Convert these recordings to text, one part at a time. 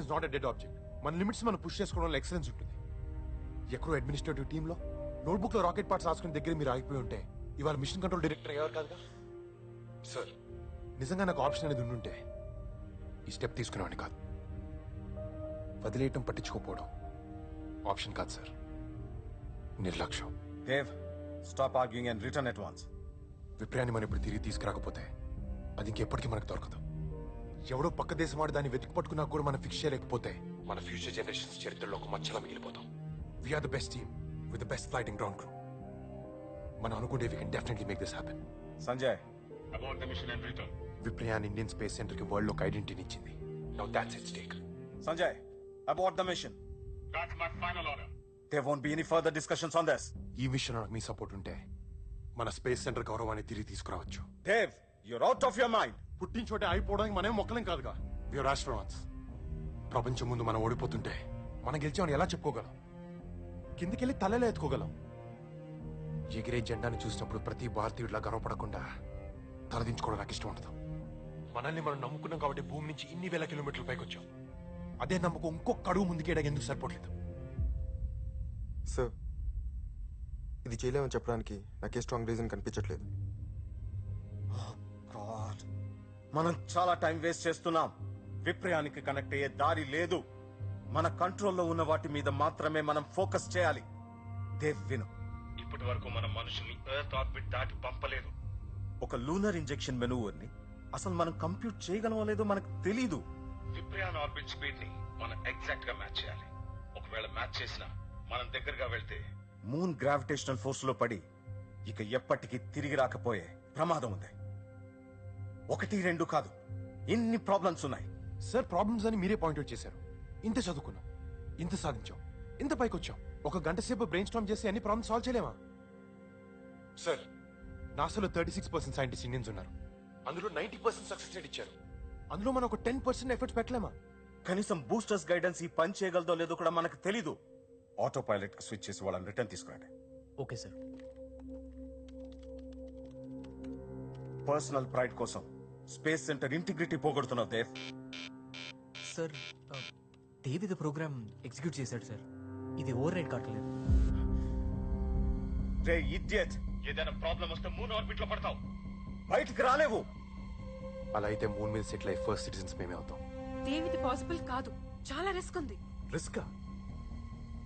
Is not a dead object మన limits మనం push చేసుకోవడంలో ఎక్సలెన్స్ ఉంటుంది. ఎక్కడో అడ్మినిస్ట్రేటివ్ టీంలో నోట్బుక్లో రాకెట్ పార్ట్స్ రాసుకునే దగ్గర మీరు ఆగిపోయి ఉంటే ఇవాళ మిషన్ కంట్రోల్ డైరెక్టర్ అయ్యారు కాదుగా? సార్ నిజంగా నాకు ఆప్షన్ అనేది ఉండుంటే ఈ స్టెప్ తీసుకునేవాడిని కాదు. వదిలేయటం పట్టించుకోకపోవడం ఆప్షన్ కాదు సార్ నిర్లక్ష్యం. stop arguing and return at once. విప్రయాన్ని మనం ఇప్పుడు తిరిగి తీసుకురాకపోతే అది ఇంకెప్పటికీ మనకు దొరకదు. ఎవడో పక్క దేశం వాడు దాన్ని వెతికి పట్టుకున్నా కూడా మనం ఫిక్స్ చేయలేకపోతే మన ఫ్యూచర్ జనరేషన్స్ చరిత్రలో ఒక మచ్చలా మిగిలిపోతాం we are the best team with the best flight and ground crew మనం అనుకుంటే we can definitely make this happen Sanjay, Abort the mission and return. Viprayaan Indian space సెంటర్కి వరల్డ్లో ఒక ఐడెంటిటీ ఇచ్చింది now that's it stake Sanjay, abort the mission. That's my final order. There won't be any further discussions on this. ఈ విషయంలో నాకు మీ support ఉంటే మన space centre గౌరవాన్ని తిరిగి తీసుకురావచ్చు Dev, you're out of your mind. పుట్టించోటే అయిపోవడానికి మనం మొక్కలేం కాదుగా. వ్యూర్ ఆస్ట్రోనాట్స్ ప్రపంచం ముందు మనం ఓడిపోతుంటే మనం గెలిచామని ఎలా చెప్పుకోగలం? కిందికెళ్ళి తలలో ఎత్తుకోగలం. ఎగిరే జెండాని చూసినప్పుడు ప్రతి భారతీయుడిలా గర్వపడకుండా తలదించుకోవడం నాకు ఇష్టం ఉండదు మనల్ని మనం నమ్ముకున్నాం కాబట్టి భూమి నుంచి ఇన్ని వేల కిలోమీటర్ల పైకి వచ్చాం అదే నమ్మకం ఇంకొక అడుగు ముందుకేయడానికి ఎందుకు సరిపోవట్లేదు? సార్ ఇది చేయలేమని చెప్పడానికి నాకే స్ట్రాంగ్ రీజన్ కనిపించట్లేదు. మనం చాలా టైం వేస్ట్ చేస్తున్నాం. విప్రయానికి కనెక్ట్ అయ్యే దారి లేదు. మన కంట్రోల్లో ఉన్న వాటి మీద మాత్రమే మనం ఫోకస్ చేయాలి. దేవ్ విను. ఇప్పటి వరకు మన మనుషుల్ని ఎర్త్ ఆర్బిట్ దాటి పంపలేదు. ఒక లూనర్ ఇంజెక్షన్ మెనూవర్ని అసలు మనం కంప్యూట్ చేయగలమో లేదో మనకు తెలీదు. విప్రయాన్ ఆర్బిట్ స్పీడ్ని మనం ఎగ్జాక్ట్గా మ్యాచ్ చేయాలి. ఒకవేళ మ్యాచ్ చేసినా మనం దగ్గరగా వెళ్తే మూన్ గ్రావిటేషనల్ ఫోర్స్లో పడి ఇక ఎప్పటికీ తిరిగి రాకపోయే ప్రమాదం ఉంది. ఒకటి రెండు కాదు. ఎన్ని ప్రాబ్లమ్స్ ఉన్నాయి? సార్ ప్రాబ్లమ్స్ అని మీరే పాయింట్అవుట్ చేశారు. ఇంత చదువుకున్నాం ఇంత సాధించాం ఇంత పైకి వచ్చాం ఒక గంట సేపు బ్రెయిన్ స్టామ్ చేసి అన్ని ప్రాబ్లమ్స్ సాల్వ్ చేయలేమా? Sir. నాసాలో thirty six percent scientist Indians ఉన్నారు. అందులో నైన్టీ పర్సెంట్ సక్సెస్ రేట్ ఇచ్చారు. అందులో మనం ఒక టెన్ పర్సెంట్ ఎఫర్ట్స్ పెట్టలేమా? కనీసం బూస్టర్స్ గైడెన్స్ ఈ పని చేయగలదో లేదో కూడా మనకు తెలీదు. ఆటో పైలట్కి స్విచ్ చేసి వాళ్ళని రిటర్న్ తీసుకురండి. Okay sir. పర్సనల్ ప్రైడ్ కోసం స్పేస్ సెంటర్ ఇంటిగ్రిటీ పోగొడుతున్నావు దేవ్. సార్ దేవ్ ఇది ప్రోగ్రామ్ ఎగ్జిక్యూట్ చేశాడు సార్. ఇది ఓవర్ రైడ్ కావట్లేదు. రే ఇడియట్. ఏదైనా ప్రాబ్లం వస్తే మూన్ ఆర్బిట్లో పడతావు. బయటికి రాలేవు. అలా అయితే మూన్ మీద సెటిల్ అయ్యి ఫస్ట్ సిటిజన్స్ మేమే అవుతాం. దేవిది పాసిబుల్ కాదు. చాలా రిస్క్ ఉంది. రిస్క్?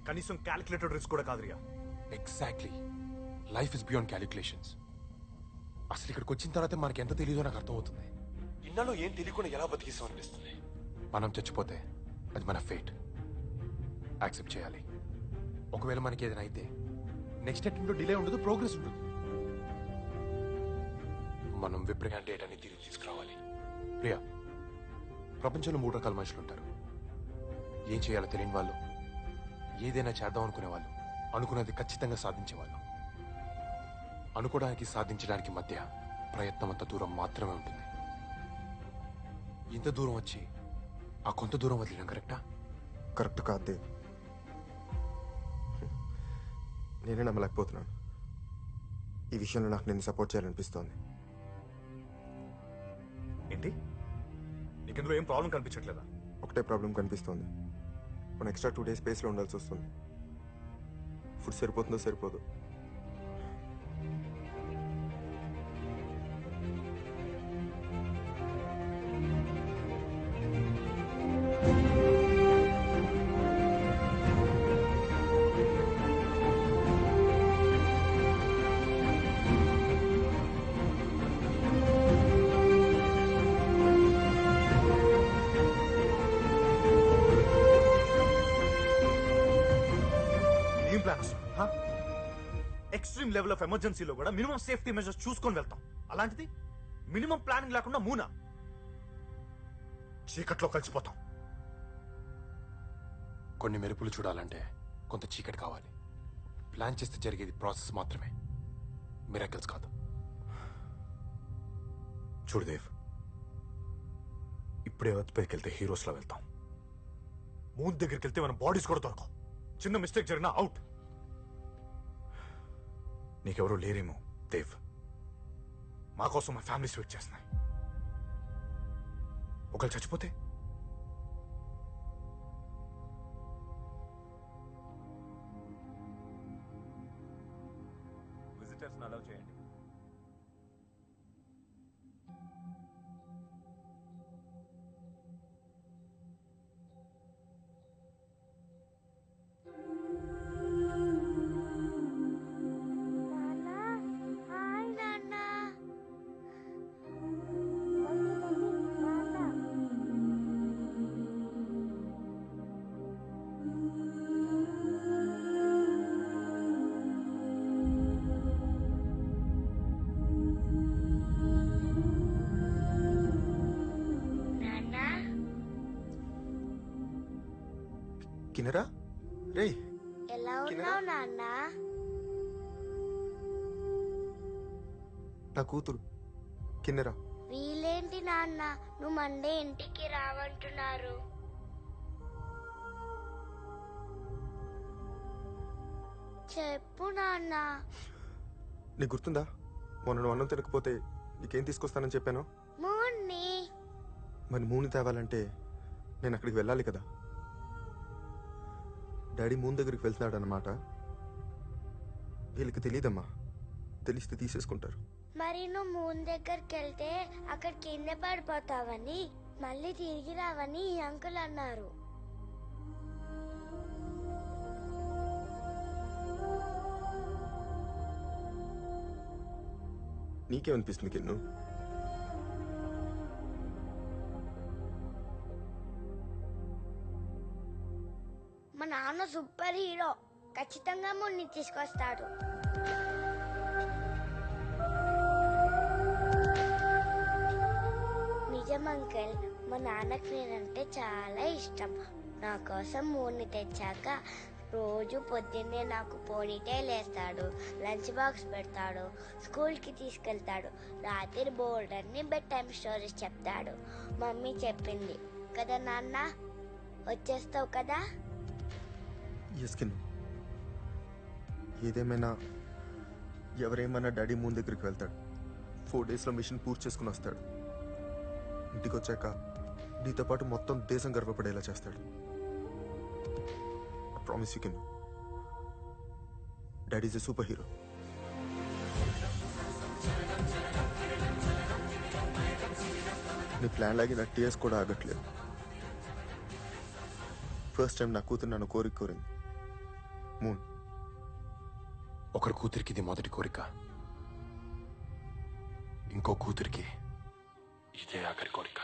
కనీసం క్యాలిక్యులేటెడ్ రిస్క్ కూడా కాదురియా exactly life is beyond calculations అసలు ఇక్కడికి వచ్చిన తర్వాత మనకి ఎంత తెలియదో నాకు అర్థమవుతుంది. ఇన్నాళ్ళు ఏం తెలియకుండా ఎలా బతికిస్తాం అనిపిస్తుంది? మనం చచ్చిపోతే అది మన ఫేట్ యాక్సెప్ట్ చేయాలి. ఒకవేళ మనకి ఏదైనా అయితే నెక్స్ట్ అటెంప్ట్లో డిలే ఉండదు ప్రోగ్రెస్ ఉండదు. మనం విప్రగా డేట్ అని తిరిగి తీసుకురావాలి. ప్రియా ప్రపంచంలో మూడు రకాల మనుషులు ఉంటారు. ఏం చేయాలో తెలియని వాళ్ళు ఏదైనా చేద్దాం అనుకునే వాళ్ళు అనుకున్నది ఖచ్చితంగా సాధించేవాళ్ళు అనుకోవడానికి సాధించడానికి మధ్య ప్రయత్నం అంత దూరం మాత్రమే ఉంటుంది. ఇంత దూరం వచ్చి ఆ కొంత దూరం వదిలేయడం కరెక్టా? కరెక్ట్ కాదు. దేవ్ నేనే నమ్మలేకపోతున్నాను. ఈ విషయంలో నాకు నేను సపోర్ట్ చేయాలనిపిస్తోంది. ఏంటి? నీకు ఇందులో ఏం ప్రాబ్లం కనిపించట్లేదా? ఒకటే ప్రాబ్లం కనిపిస్తోంది. మనం ఎక్స్ట్రా టూ డేస్ స్పేస్లో ఉండాల్సి వస్తుంది. ఫుడ్ సరిపోతుందో సరిపోదు. ఎక్స్ట్రీమ్ లెవెల్ ఆఫ్ ఎమర్జెన్సీలో కూడా మినిమం సేఫ్టీ మెజర్స్ చూసుకొని వెళ్తాం. అలాంటిది మినిమం ప్లానింగ్ లేకుండా మూనా. చీకట్లో కలిసిపోతాం. కొన్ని మెరుపులు చూడాలంటే కొంత చీకటి కావాలి. ప్లాన్ చేస్తే జరిగేది ప్రాసెస్ మాత్రమే. మిరాకిల్స్ కాదు. చూడు దేవ్. ఇప్పుడే ఎర్త్ పైకి వెళ్తే హీరోస్లో వెళ్తాం. మూన్ దగ్గరికి వెళ్తే మన బాడీస్ కూడా దొరకవు. చిన్న మిస్టేక్ జరిగినా అవుట్ నీకెవరూ లేరేమో దేవ్. మాకోసం మా ఫ్యామిలీస్ వెయిట్ చేస్తున్నాయి. ఒకళ్ళు చచ్చిపోతే కిన్నెరా రే ఎలా ఉన్నావు నాన్న? నా కూతురు కిన్నెరా. వీలేంటి నాన్న? నువ్వు మండే ఇంటికి రావంటున్నారు. చెప్పు నాన్న. నీకు గుర్తుందా? మొన్న నువ్వు అన్నం తినకపోతే నీకేం తీసుకొస్తానని చెప్పాను? మూన్ని మరి మూని తేవాలంటే నేను అక్కడికి వెళ్ళాలి కదా. డాడీ మూన్ దగ్గరికి వెళ్తున్నాడు అన్నమాట వీళ్ళకి తెలియదమ్మా తెలిస్తే తీసేసుకుంటారు. మరి నువ్వు మూన్ దగ్గరికి వెళ్తే అక్కడ కింద పడిపోతావని మళ్ళీ తిరిగి రావని ఈ అంకుల్ అన్నారు. నీకేమనిపిస్తుంది కిన్ను? సూపర్ హీరో ఖచ్చితంగా మున్ని తీసుకొస్తాడు నిజం అంకల్ మా నాన్నకి నేనంటే చాలా ఇష్టం నా కోసం మూని తెచ్చాక రోజు పొద్దున్నే నాకు పోనీటైల్ వేస్తాడు లంచ్ బాక్స్ పెడతాడు స్కూల్కి తీసుకెళ్తాడు రాత్రి బోర్డ్ అన్ని బెడ్ టైం స్టోరీస్ చెప్తాడు మమ్మీ చెప్పింది కదా నాన్న వచ్చేస్తావు కదా ఎస్ కిన్ను ఏదేమైనా ఎవరేమైనా డాడీ మూన్ దగ్గరికి వెళ్తాడు. ఫోర్ డేస్లో మిషన్ పూర్తి చేసుకుని వస్తాడు. ఇంటికి వచ్చాక నీతో పాటు మొత్తం దేశం గర్వపడేలా చేస్తాడు. ప్రామిస్ యూ కిన్. Daddy is a super hero నీ ప్లాన్ లాగి నా టీఎస్ కూడా ఆగట్లేదు. ఫస్ట్ టైం నా కూతురు నన్ను కోరిక కోరింది. మూన్ ఒకరి కూతురికి ఇది మొదటి కోరిక. ఇంకో కూతురికి ఇదే ఆఖరి కోరిక.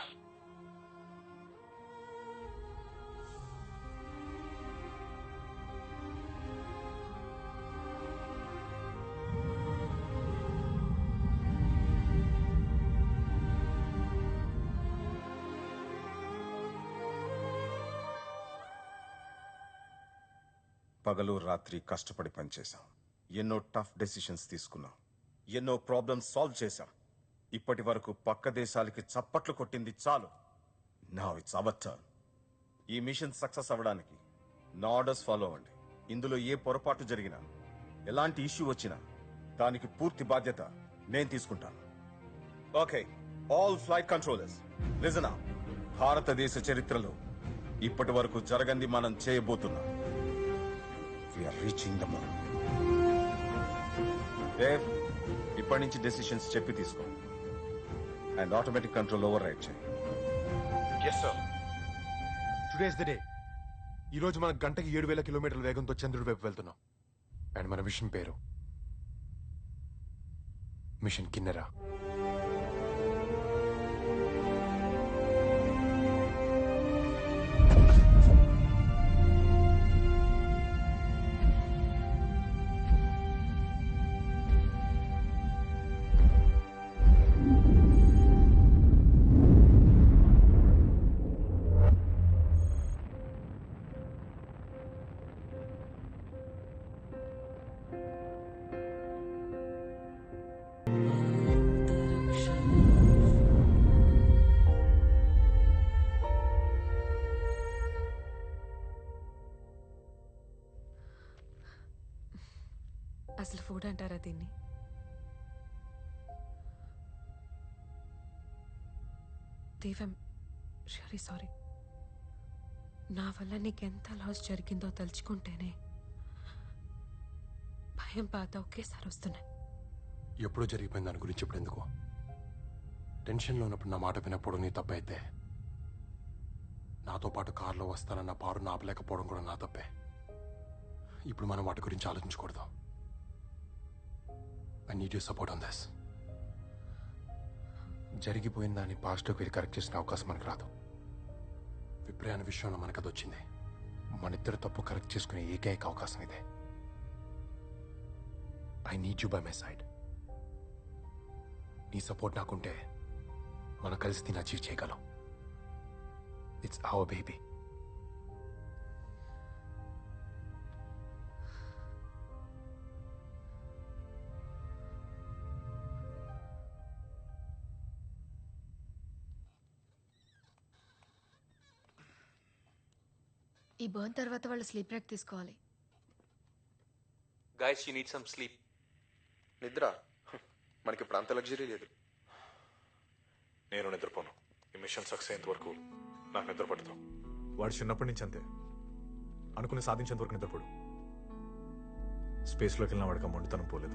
పగలు రాత్రి కష్టపడి పనిచేశాం. ఎన్నో టఫ్ డెసిషన్స్ తీసుకున్నాం. ఎన్నో ప్రాబ్లమ్స్ సాల్వ్ చేశాం. ఇప్పటి వరకు పక్క దేశాలకి చప్పట్లు కొట్టింది చాలు. నా ఇట్స్ అవర్ టర్న్ ఈ మిషన్ సక్సెస్ అవ్వడానికి నా ఆర్డర్స్ ఫాలో అవ్వండి. ఇందులో ఏ పొరపాటు జరిగినా ఎలాంటి ఇష్యూ వచ్చినా దానికి పూర్తి బాధ్యత నేను తీసుకుంటాను. Okay all flight controllers listen భారతదేశ చరిత్రలో ఇప్పటి వరకు జరగంది మనం చేయబోతున్నాం. We are reaching the moon Dev ఇప్పటి నుంచి డెసిషన్స్ చెప్పి తీసుకో. And automatic control override చేయి yes sir today's the day ఈ రోజు మనం గంటకి ఏడు వేల కిలోమీటర్ల వేగంతో చంద్రుడి వైపు వెళ్తున్నాం. అండ్ మన మిషన్ పేరు. మిషన్ కిన్నెరా. అంటారా దీన్ని? దేవం రియలీ సారీ. నా వల్ల నీకెంత లాస్ జరిగిందో తలుచుకుంటేనే భయం బాధ ఒకేసారి వస్తున్నాయి. ఎప్పుడో జరిగిపోయింది దాని గురించి ఇప్పుడు ఎందుకు? టెన్షన్లో ఉన్నప్పుడు నా మాట వినప్పుడు నీ తప్పైతే నాతో పాటు కారులో వస్తానన్న పారు నాపలేకపోవడం కూడా నా తప్పే. ఇప్పుడు మనం వాటి గురించి ఆలోచించకూడదు. I need you support on this జరిగిపోయిన దాన్ని పాజిటివ్ వెళ్ళి కరెక్ట్ చేసిన అవకాశం మనకు రాదు. విప్రే అనే విషయంలో మనకు అది వచ్చింది. మన ఇద్దరు తప్పు కరెక్ట్ చేసుకునే ఏకైక అవకాశం ఇదే. I need you by my side నీ సపోర్ట్ నాకుంటే మనం కలిసి దీన్ని అచీవ్ చేయగలం. ఇట్స్ అవర్ బేబీ బర్న్ తర్వాత వాళ్ళు స్లీప్ బ్రేక్ తీసుకోవాలి. Guys you need some sleep నిద్ర? మనకి ఇప్పుడు అంత లగ్జరీ లేదు. నేను నిద్రపోను. ఈ మిషన్ సక్సెస్ అయ్యేంత వరకు నాకు నిద్ర పడదు వాడు చిన్నప్పటి నుంచి అంతే. అనుకుని సాధించేంత వరకు నిద్రపోడు. స్పేస్లోకి వెళ్ళిన వాడికి మొండితనం పోలేదు.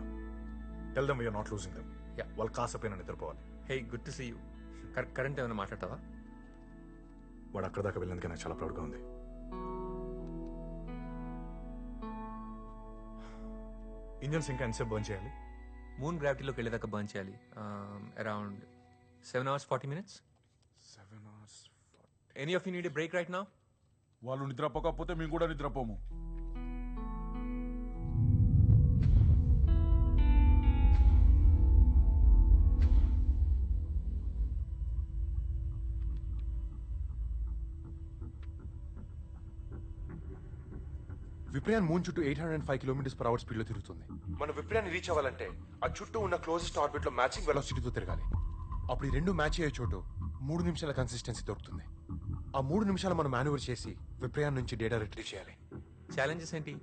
Tell them we are not losing them Yeah. వాళ్ళు కాసపోయినా నిద్రపోవాలి. Hey good to see you current ఏమైనా మాట్లాడతావా? వాడు అక్కడ దాకా వెళ్ళినందుకే నాకు చాలా ప్రౌడ్గా ఉంది. ఇంజన్స్ ఇంకా ఎంతసేపు బర్న్ చేయాలి? మూన్ గ్రావిటీలోకి వెళ్ళేదాకా బర్న్ చేయాలి. Around seven hours forty minutes seven hours any of you need break right నా వాళ్ళు నిద్రపోకపోతే మేము కూడా నిద్రపోము. విప్రయాన్ మూన్ చుట్టూ eight hundred five kilometres per hour స్పీడ్లో తిరుగుతుంది. మనం విప్రయాన్ని రీచ్ అవ్వాలంటే ఆ చుట్టూ ఉన్న క్లోజెస్ట్ ఆర్బిట్లో మ్యాచింగ్ వెలాసిటీతో తిరగాలి. అప్పుడు ఈ రెండు మ్యాచ్ అయ్యే చోటు మూడు నిమిషాల కన్సిస్టెన్సీ దొరుకుతుంది. ఆ మూడు నిమిషాలు మనం మాన్యువర్ చేసి విప్రయాన్ నుంచి డేటా రిట్రీవ్ చేయాలి. ఛాలెంజెస్ ఏంటి?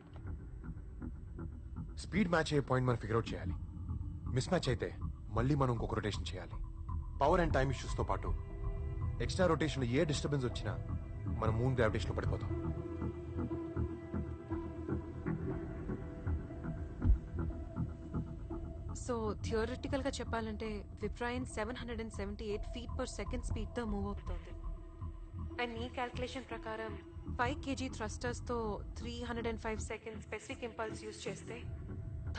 స్పీడ్ మ్యాచ్ అయ్యే పాయింట్ మనం ఫిగర్ అవుట్ చేయాలి. మిస్ మ్యాచ్ అయితే మళ్ళీ మనం ఇంకొక రొటేషన్ చేయాలి. పవర్ అండ్ టైమ్ ఇష్యూస్తో పాటు ఎక్స్ట్రా రొటేషన్లో ఏ డిస్టర్బెన్స్ వచ్చినా మనం మూన్ గ్రావిటేషన్లో పడిపోతాం. సో థియోరిటికల్గా చెప్పాలంటే Viprayaan seven hundred and seventy eight feet per second స్పీడ్తో మూవ్ అవుతుంది. అండ్ నీ క్యాల్కులేషన్ ప్రకారం five KG థ్రస్టర్స్తో three hundred and five second specific impulse use చేస్తే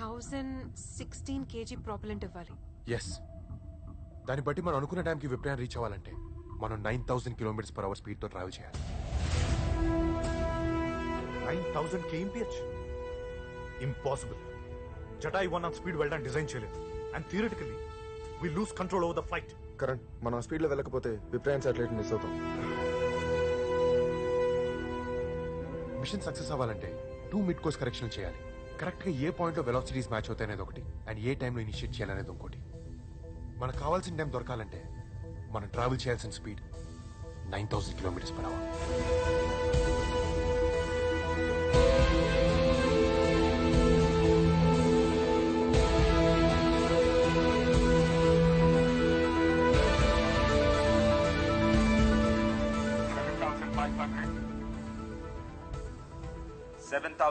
థౌజండ్ సిక్స్టీన్ కేజీ ప్రాపలెంట్ ఇవ్వాలి. ఎస్ దాన్ని బట్టి మనం అనుకున్న టైంకి విప్రయాన్ రీచ్ అవ్వాలంటే మనం nine thousand kilometres per hour స్పీడ్తో ట్రావెల్ చేయాలి. Nine thousand KMPH impossible Jatayu one on speed వెళ్ళడానికి డిజైన్ చేయలేదు. And theoretically we lose control over the flight current మనం ఆ స్పీడ్లో వెళ్ళకపోతే విప్రయాన్ సాటిలైట్ మిస్ అవుతాం. మిషన్ సక్సెస్ అవ్వాలంటే టూ మిడ్ కోర్స్ కరెక్షన్ చేయాలి కరెక్ట్గా ఏ పాయింట్లో వెలాసిటీస్ మ్యాచ్ అవుతాయి అనేది ఒకటి. అండ్ ఏ టైంలో ఇనిషియేట్ చేయాలనేది ఇంకోటి. మనకు కావాల్సిన టైం దొరకాలంటే మనం ట్రావెల్ చేయాల్సిన speed nine thousand kilometres per hour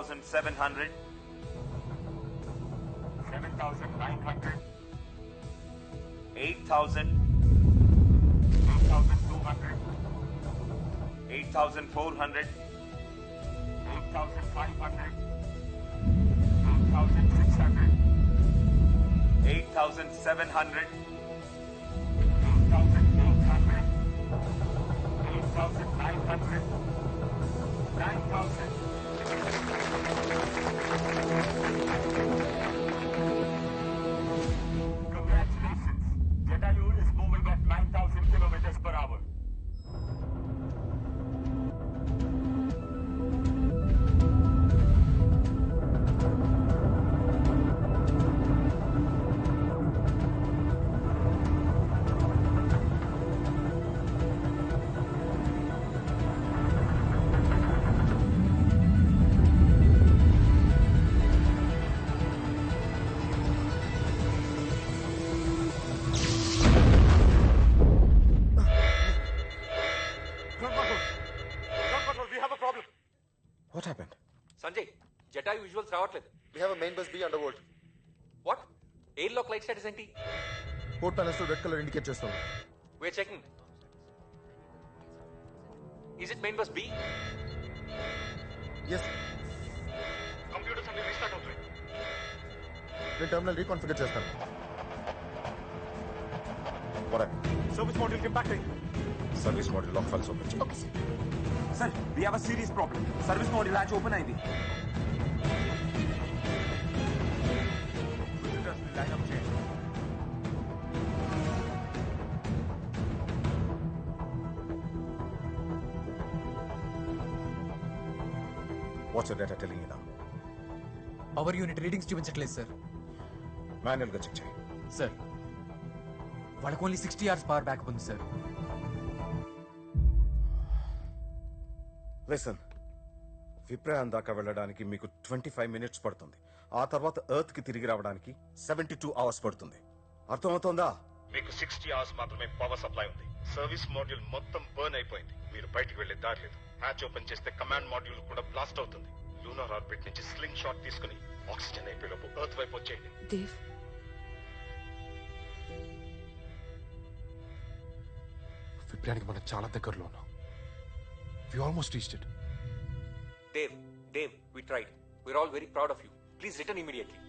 7,700, 7,900, 8,000, 8,200, 8,400, 8,500, 8,600, 8,700, 8,800, 8,900, 9,000. Thank you. Sanjay Jatayu visuals రావట్లేదు. We have main bus B under world what air lock light status ఏంటి? పోర్ట్ ప్యాలెస్లో రెడ్ కలర్ ఇండికేట్ చేస్తుంది where checking is it main bus B yes computers అన్ని restart అవుతాయి నేను terminal reconfigure చేస్తాను. Service model అయింది. Service model lock files open చేయి okay sir sir we have a serious problem service model latch open అయింది what's data telling ఇదా power unit readings చూపించట్లేదు sir మాన్యువల్గా చెక్ చేయి సార్ వాళ్ళకి only sixty hours power backup ఉంది sir listen విప్రయాన్ దాకా వెళ్ళడానికి మీకు ట్వంటీ ఫైవ్ మినిట్స్ పడుతుంది. ఆ తర్వాత ఎర్త్కి తిరిగి రావడానికి సెవెంటీ టూ అవర్స్ పడుతుంది. అర్థమవుతోందా? మీకు సిక్స్టీ అవర్స్ మాత్రమే పవర్ సప్లై ఉంది. సర్వీస్ మాడ్యూల్ మొత్తం బర్న్ అయిపోయింది. మీరు బయటికి వెళ్ళే దారి లేదు. హ్యాచ్ ఓపెన్ చేస్తే కమాండ్ మాడ్యూల్ కూడా బ్లాస్ట్ అవుతుంది. లూనార్ ఆర్బిట్ నుంచి స్లింగ్ షాట్ తీసుకుని ఆక్సిజన్ అయిపోయేలోపు ఎర్త్ వైపు వచ్చేయండి. దేవ్. విప్రయానికి మనం చాలా దగ్గరలో ఉన్నాం. We almost reached it Dev Dev we tried we are all very proud of you please return immediately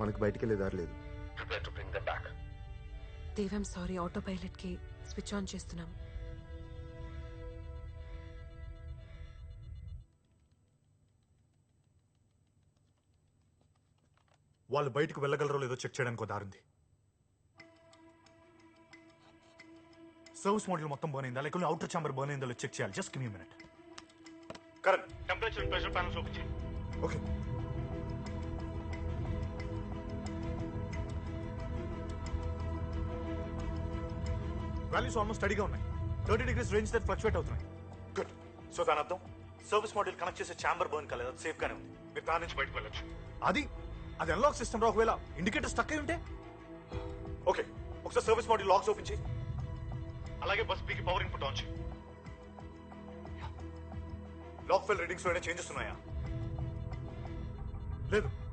మనకి బయటికి వెళ్ళే దారి లేదు. Prepare to bring the back Dev I'm sorry auto పైలట్కి switch on చేస్తున్నాం. వాళ్ళు బయటకు వెళ్ళగలరో లేదో చెక్ చేయడానికి దారింది సర్వీస్ మోడల్ మొత్తం బర్న్ అయిందా? లేకపోతే అవుటర్ చాంబర్ బర్న్ అయిందో? చెక్ చేయాలి. Just give me minute correct temperature pressure panels open చేయి ఓకే వాల్యూస్ ఆల్మోస్ట్ స్టడీగా ఉన్నాయి. థర్టీ డిగ్రీస్ రేంజ్ దగ్గర ఫ్లక్చువేట్ అవుతున్నాయి. గుడ్ సో దాని అర్థం? సర్వీస్ మోడల్ కనెక్ట్ చేసే ఛాంబర్ బర్న్ కాలేదు. అది సేఫ్ గానే ఉంది. మీరు దాని నుంచి బయటకు వెళ్ళొచ్చు. అది? అది అన్లాక్ సిస్టమ్ రా ఒకవేళ. ఇండికేటర్ స్టక్ అయి ఉంటే? ఓకే ఒకసారి సర్వీస్ మోడల్ లాక్స్ ఓపెన్ చేయి. అలాగే బస్ పీకి పవర్ ఇన్పుట్ ఆన్ చేయి. లాక్ ఫెల్ రీడింగ్స్లో చేంజెస్ ఉన్నాయా? లేదు.